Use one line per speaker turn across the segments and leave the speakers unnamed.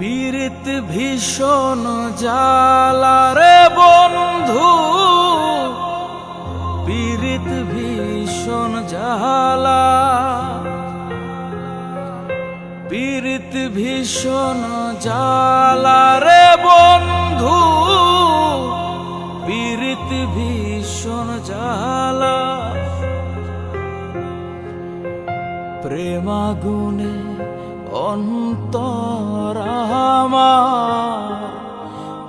পীড়িত ভীষণ জালারে বন্ধু। পীড়িত ভীষণ জালা পীড়িত ভীষণ জালারে বন্ধু। পীড়িত ভীষণ জালা প্রেমাগুনে অন্তরামা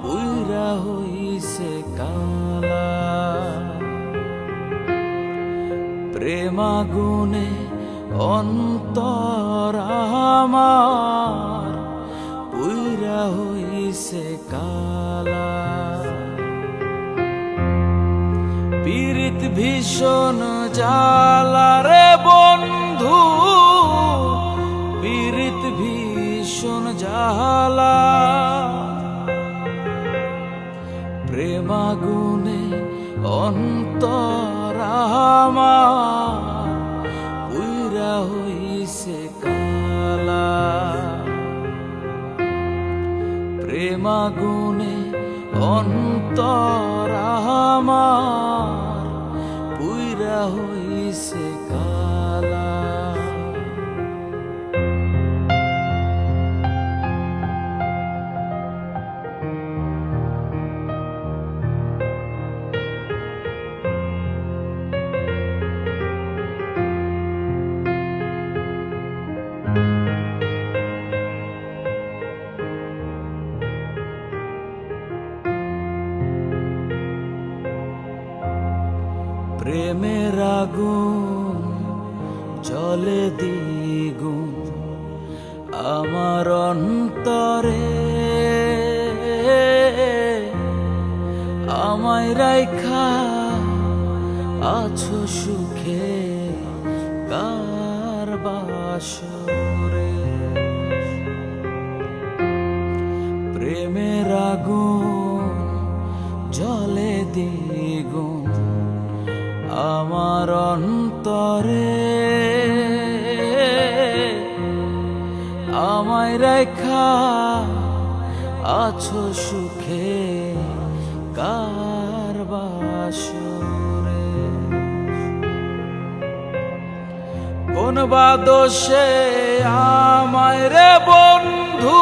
পুইরা হইছে কালা। প্রেমাগুনে অন্তরামার পুইরা হইছে কালা। পীড়িত ভীষণ বন্ধু জালা প্রেমাগুনে অন্তরামা পুইরা হইছে কালা। প্রেমাগুনে অন্তরামার পুইরা হইছে কালা। প্রেমের আগুন জলে দ্বিগুণ আমার অন্তরে। আমায় রাইখা আছো সুখে কার বাসরে অন্তরে। আমায় রেখা আছো সুখে কার বাসরে। কোন বা দোষে আমায় রে বন্ধু,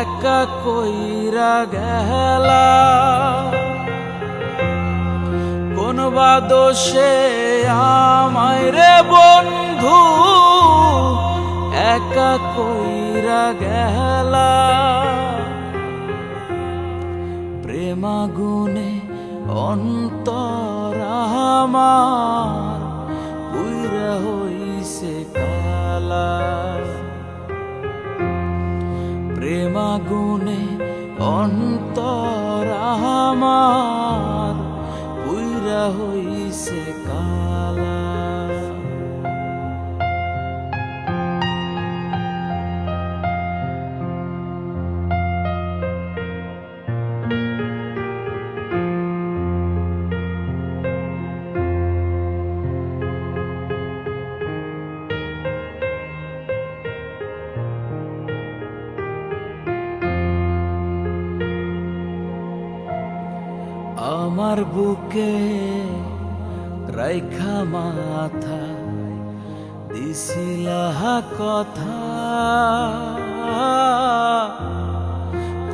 একা কইরা গেলা। কোন আমায় রে বন্ধু, একা কইরা গেলা। প্রেমাগুনে অন্তর আমার উইরা হইছে কালা। প্রেমাগুনে অন্তর আমার পুইরা হইছে কালা। আমার বুকে রাইখা মাথা দিছিলা কথা।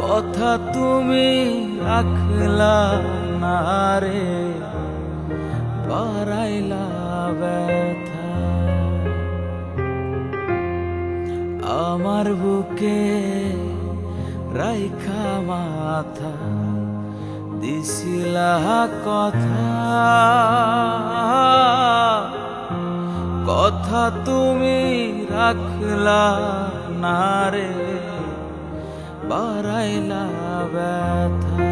কথা তুমি রাখলা না রে ব্যথা। আমার বুকে রাইখা মাথা। দিছিলা কথা। কথা তুমি রাখলা না রে, বাড়াইলা ব্যথা।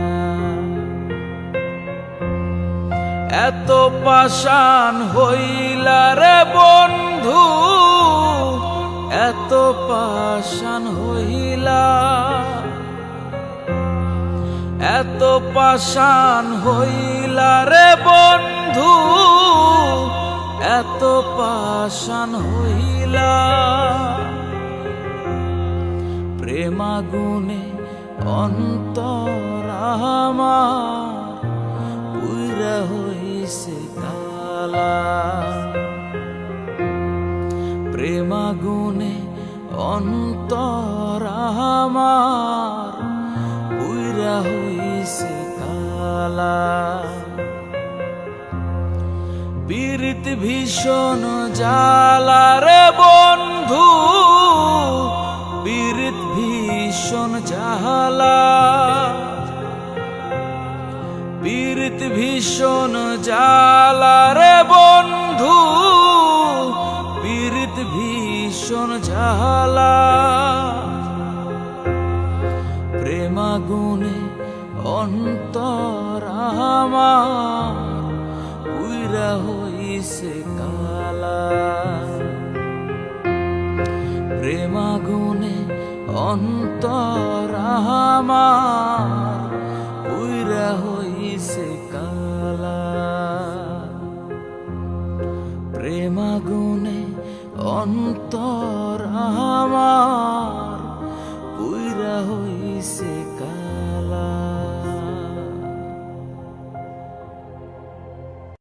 এত পাষাণ হইলা রে বন্ধু, এত পাষাণ হইলা এত পাষাণ হইলা রে বন্ধু, এত পাষাণ হইলা। প্রেমাগুনে অন্তর আমার পুইরা হইছে কালা। প্রেমাগুনে অন্তর পুইরা হইছে কালা পীড়িত ভীষণ জালারে বন্ধু পীড়িত ভীষণ জালা পীড়িত ভীষণ জালারে বন্ধু পীড়িত ভীষণ জালা প্রেমাগুনে অন্তর আমার উইরা হইছে কালা। প্রেমাগুনে অন্তর আমার উইরা হইছে কালা। প্রেমাগুনে অন্তর আমার উইরা হই sekala